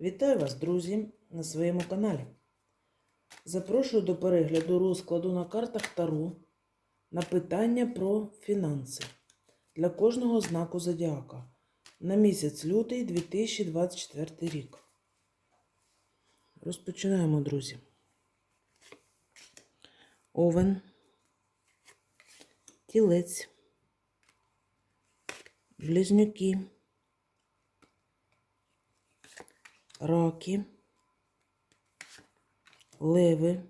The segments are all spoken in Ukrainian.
Вітаю вас, друзі, на своєму каналі. Запрошую до перегляду розкладу на картах Таро на питання про фінанси для кожного знаку зодіака на місяць лютий 2024 рік. Розпочинаємо, друзі. Овен, тілець, близнюки. Раки, леви,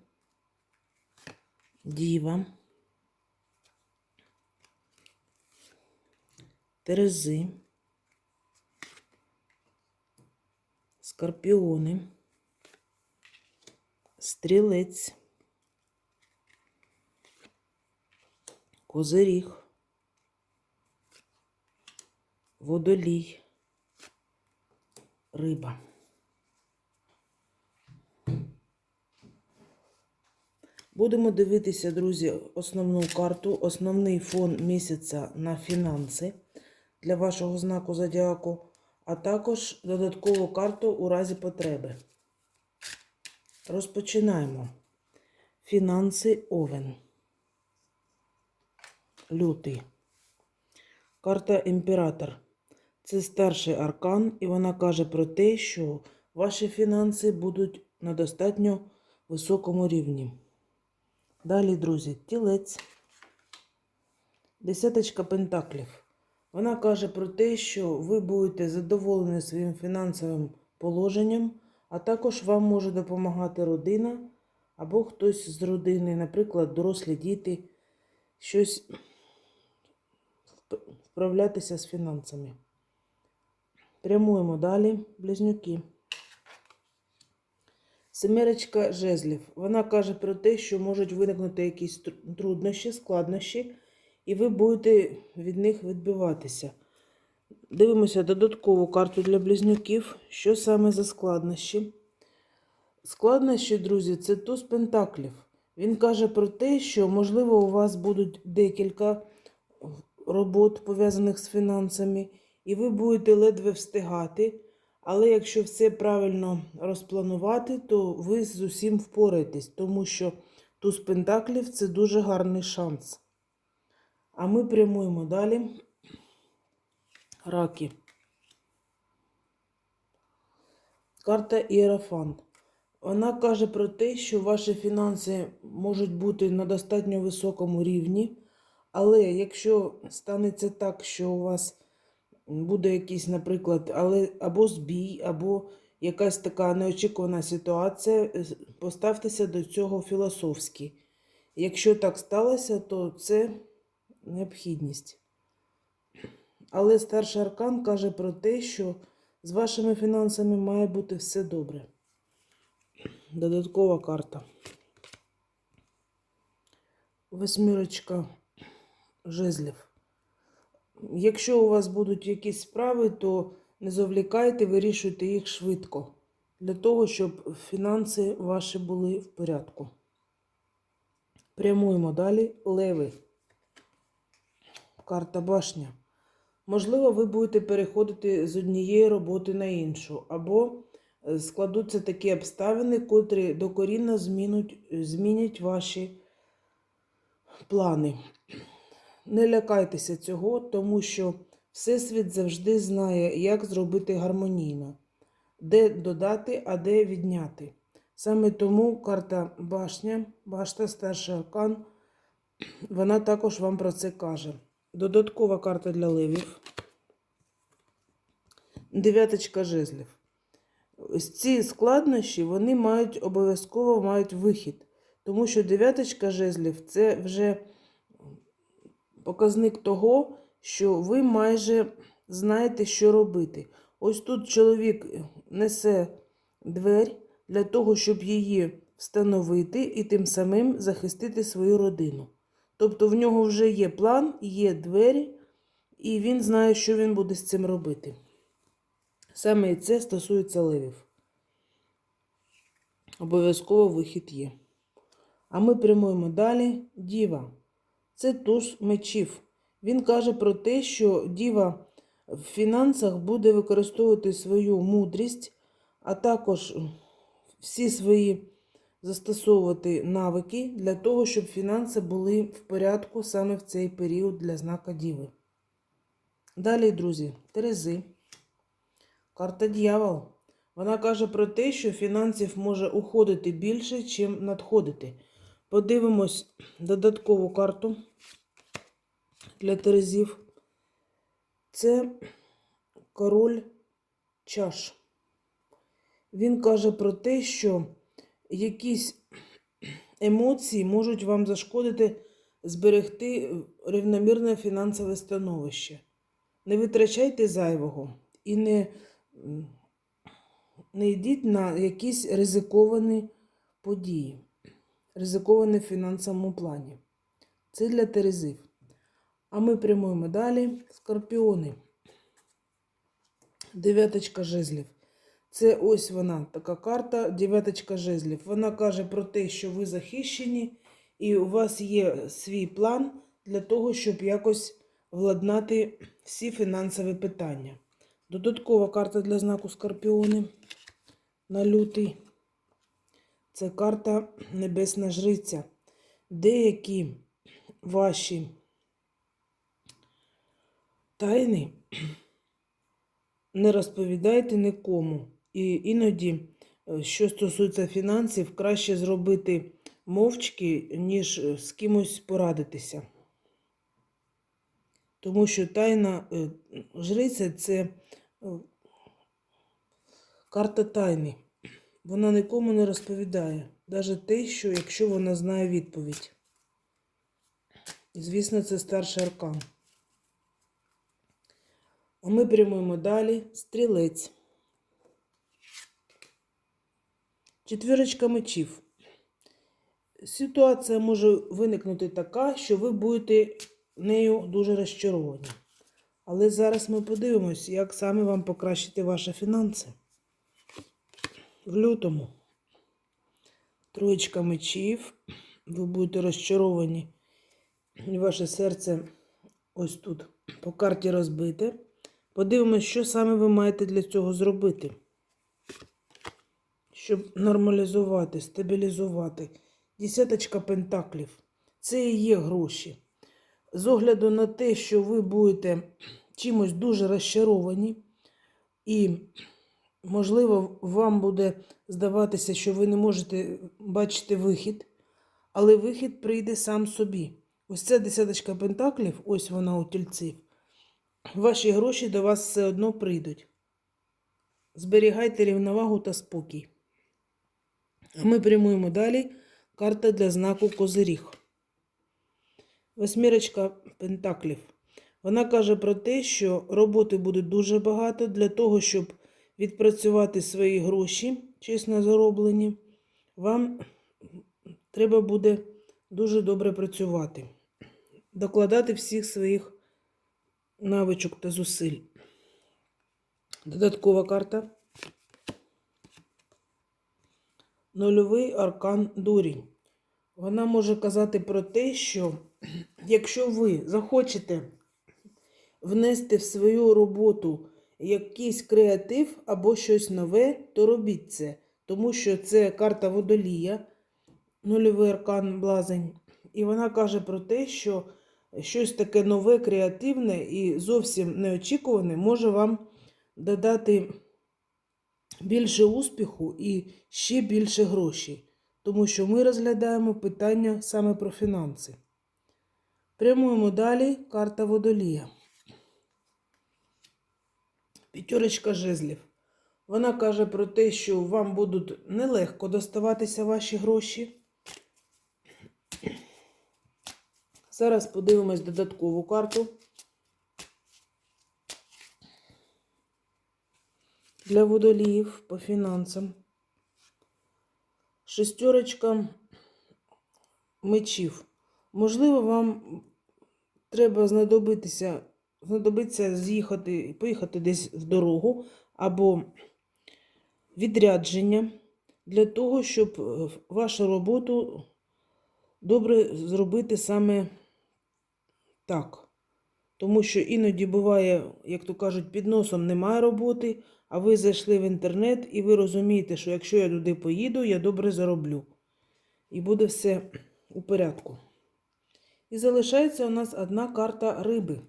діва, терези, скорпіони, стрілець, козиріг, водолій, риба. Будемо дивитися, друзі, основну карту, основний фон місяця на фінанси для вашого знаку зодіаку, а також додаткову карту у разі потреби. Розпочинаємо. Фінанси Овен. Лютий. Карта Імператор. Це старший аркан, і вона каже про те, що ваші фінанси будуть на достатньо високому рівні. Далі, друзі, тілець. Десяточка пентаклів. Вона каже про те, що ви будете задоволені своїм фінансовим положенням, а також вам може допомагати родина або хтось з родини, наприклад, дорослі діти, щось вправлятися з фінансами. Прямуємо далі, близнюки. Семерочка жезлів. Вона каже про те, що можуть виникнути якісь труднощі, складнощі, і ви будете від них відбиватися. Дивимося додаткову карту для близнюків. Що саме за складнощі? Складнощі, друзі, це туз пентаклів. Він каже про те, що, можливо, у вас будуть декілька робот, пов'язаних з фінансами, і ви будете ледве встигати. Але якщо все правильно розпланувати, то ви з усім впораєтесь, тому що туз пентаклів це дуже гарний шанс. А ми прямуємо далі. Раки. Карта Іерафант. Вона каже про те, що ваші фінанси можуть бути на достатньо високому рівні, але якщо станеться так, що у вас буде якийсь, наприклад, але або збій, або якась така неочікувана ситуація, е, поставтеся до цього філософськи. Якщо так сталося, то це необхідність. Але старший аркан каже про те, що з вашими фінансами має бути все добре. Додаткова карта. Восьмірочка жезлів. Якщо у вас будуть якісь справи, то не завлікайте, вирішуйте їх швидко, для того, щоб фінанси ваші були в порядку. Прямуємо далі. Леви. Карта башня. Можливо, ви будете переходити з однієї роботи на іншу, або е, складуться такі обставини, котрі докорінно змінять ваші плани. Не лякайтеся цього, тому що Всесвіт завжди знає, як зробити гармонійно, де додати, а де відняти. Саме тому карта башня, башта старший аркан, вона також вам про це каже. Додаткова карта для левів. Дев'яточка жезлів. Ось ці складнощі вони мають обов'язково мають вихід, тому що дев'яточка жезлів це вже показник того, що ви майже знаєте, що робити. Ось тут чоловік несе двері для того, щоб її встановити і тим самим захистити свою родину. Тобто в нього вже є план, є двері, і він знає, що він буде з цим робити. Саме це стосується левів. Обов'язково вихід є. А ми прямуємо далі. Діва. Це туз мечів. Він каже про те, що діва в фінансах буде використовувати свою мудрість, а також всі свої застосовувати навики для того, щоб фінанси були в порядку саме в цей період для знака Діви. Далі, друзі, Терези. Карта дьявол. Вона каже про те, що фінансів може уходити більше, чим надходити. Подивимось додаткову карту для Терезів. Це король чаш. Він каже про те, що якісь емоції можуть вам зашкодити зберегти рівномірне фінансове становище. Не витрачайте зайвого і не, не йдіть на якісь ризиковані події, ризиковані в фінансовому плані. Це для Терезів. А ми прямуємо далі. Скорпіони. Дев'яточка жезлів. Це ось вона, така карта, дев'яточка жезлів. Вона каже про те, що ви захищені, і у вас є свій план для того, щоб якось владнати всі фінансові питання. Додаткова карта для знаку Скорпіони на лютий. Це карта Небесна Жриця. Деякі ваші тайни не розповідайте нікому. І іноді, е, що стосується фінансів, краще зробити мовчки, ніж е, з кимось порадитися. Тому що тайна е, жриця це карта тайни. Вона нікому не розповідає, навіть те, що якщо вона знає відповідь. І, звісно, це старший аркан. А ми прямуємо далі. Стрілець. Четвірочка мечів. Ситуація може виникнути така, що ви будете нею дуже розчаровані. Але зараз ми подивимось, як саме вам покращити ваші фінанси. В лютому. Троєчка мечів. Ви будете розчаровані. І ваше серце ось тут по карті розбите. Подивимось, що саме ви маєте для цього зробити, щоб нормалізувати, стабілізувати. Десяточка пентаклів. Це і є гроші. З огляду на те, що ви будете чимось дуже розчаровані, і, можливо, вам буде здаватися, що ви не можете бачити вихід, але вихід прийде сам собі. Ось ця десяточка пентаклів, ось вона у тільців. Ваші гроші до вас все одно прийдуть. Зберігайте рівновагу та спокій. А ми прямуємо далі. Карта для знаку Козиріг. Восьмірочка Пентаклів. Вона каже про те, що роботи буде дуже багато для того, щоб відпрацювати свої гроші, чесно зароблені. Вам треба буде дуже добре працювати, докладати всіх своїх навичок та зусиль. Додаткова карта. Нульовий аркан дурінь. Вона може казати про те, що якщо ви захочете внести в свою роботу якийсь креатив або щось нове, то робіть це. Тому що це карта водолія, нульовий аркан блазень. І вона каже про те, що щось таке нове, креативне і зовсім неочікуване може вам додати більше успіху і ще більше грошей. Тому що ми розглядаємо питання саме про фінанси. Прямуємо далі карта водолія. П'ятерочка жезлів. Вона каже про те, що вам будуть нелегко доставатися ваші гроші. Зараз подивимось додаткову карту. Для водоліїв по фінансам. Шестерочка мечів. Можливо, вам треба знадобитися, знадобиться з'їхати, поїхати десь в дорогу або відрядження для того, щоб е, вашу роботу добре зробити саме так. Тому що іноді буває, як то кажуть, під носом немає роботи, а ви зайшли в інтернет і ви розумієте, що якщо я туди поїду, я добре зароблю. І буде все у порядку. І залишається у нас одна карта риби.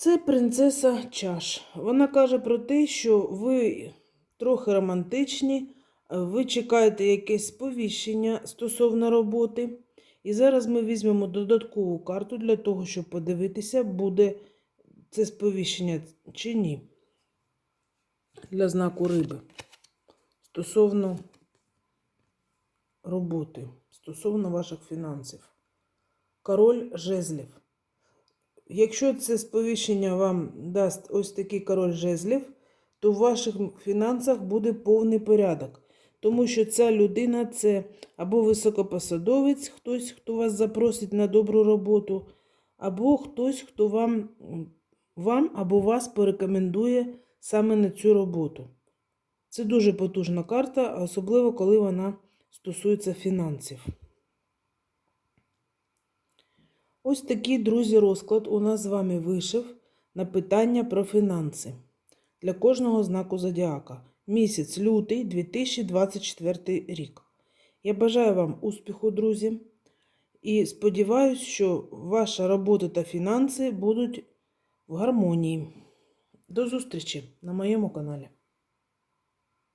Це принцеса чаш. Вона каже про те, що ви трохи романтичні, ви чекаєте якесь сповіщення стосовно роботи. І зараз ми візьмемо додаткову карту для того, щоб подивитися, буде це сповіщення чи ні. Для знаку риби. Стосовно роботи, стосовно ваших фінансів. Король жезлів. Якщо це сповіщення вам дасть ось такий король жезлів, то в ваших фінансах буде повний порядок. Тому що ця людина це або високопосадовець, хтось, хто вас запросить на добру роботу, або хтось, хто вам, вам або вас порекомендує саме на цю роботу. Це дуже потужна карта, особливо коли вона стосується фінансів. Ось такий, друзі, розклад у нас з вами вийшов на питання про фінанси для кожного знаку зодіака. Місяць лютий 2024 рік. Я бажаю вам успіху, друзі, і сподіваюся, що ваша робота та фінанси будуть в гармонії. До зустрічі на моєму каналі.